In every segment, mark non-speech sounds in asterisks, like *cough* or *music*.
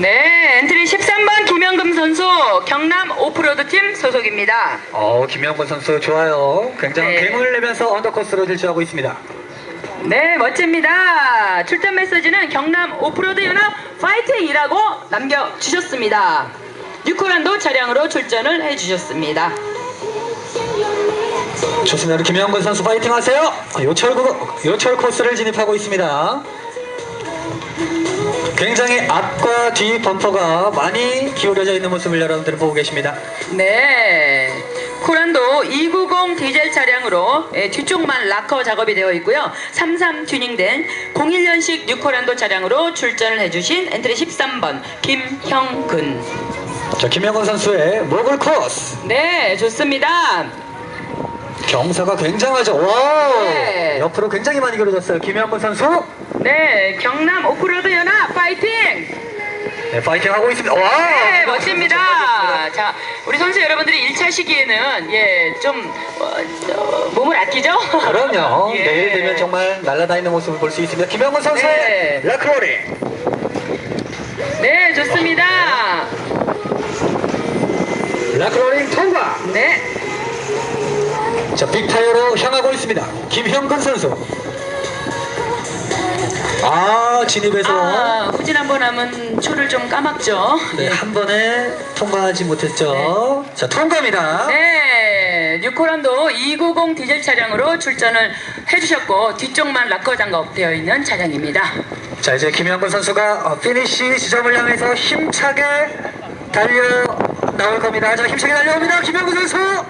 네, 엔트리 13번 김영금 선수 경남 오프로드 팀 소속입니다. 어, 김영권 선수 좋아요. 굉장한 네. 갱을 내면서 언더코스로 질주하고 있습니다. 네, 멋집니다. 출전 메시지는 경남 오프로드 연합 파이팅이라고 남겨주셨습니다. 뉴코란도 차량으로 출전을 해주셨습니다. 좋습니다. 우리 김영권 선수 파이팅 하세요. 요철, 요철 코스를 진입하고 있습니다. 굉장히 앞과 뒤 범퍼가 많이 기울어져 있는 모습을 여러분들 보고 계십니다. 네. 코란도 290 디젤 차량으로 예, 뒤쪽만 락커 작업이 되어 있고요. 33 튜닝된 01년식 뉴코란도 차량으로 출전을 해주신 엔트리 13번 김형근. 자, 김영권 선수의 모글 코스. 네, 좋습니다. 경사가 굉장하죠. 와 네. 옆으로 굉장히 많이 길어졌어요. 김영권 선수. 네, 경남 오프로드 연합 파이팅! 네, 파이팅 하고 있습니다. 와 네, 멋집니다. 자, 우리 선수 여러분들이 1차 시기에는 예, 좀 어, 어, 몸을 아끼죠? 그럼요. *laughs* 예. 내일 되면 정말 날아다니는 모습을 볼 수 있습니다. 김영권 선수의 네. 라크로리. 네, 좋습니다. 라크로링 통과. 네. 자, 빅타이어로 향하고 있습니다. 김형근 선수. 아, 진입해서 아, 후진 한 번 하면 초를 좀 까먹죠. 네, 한 번에 통과하지 못했죠. 자, 통과입니다. 네, 뉴코란도 290 디젤 차량으로 출전을 해주셨고 뒤쪽만 락커 장갑 되어 있는 차량입니다. 자, 이제 김형근 선수가 어, 피니시 지점을 향해서 힘차게 달려 나올 겁니다. 자, 힘차게 달려옵니다. 김형근 선수.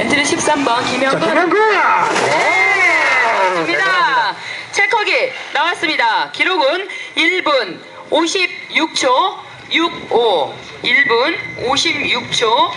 엔트리 13번 자, 김영근. 김형근. 네. 체커기 나왔습니다. 기록은 1분 56초 65. 1분 56초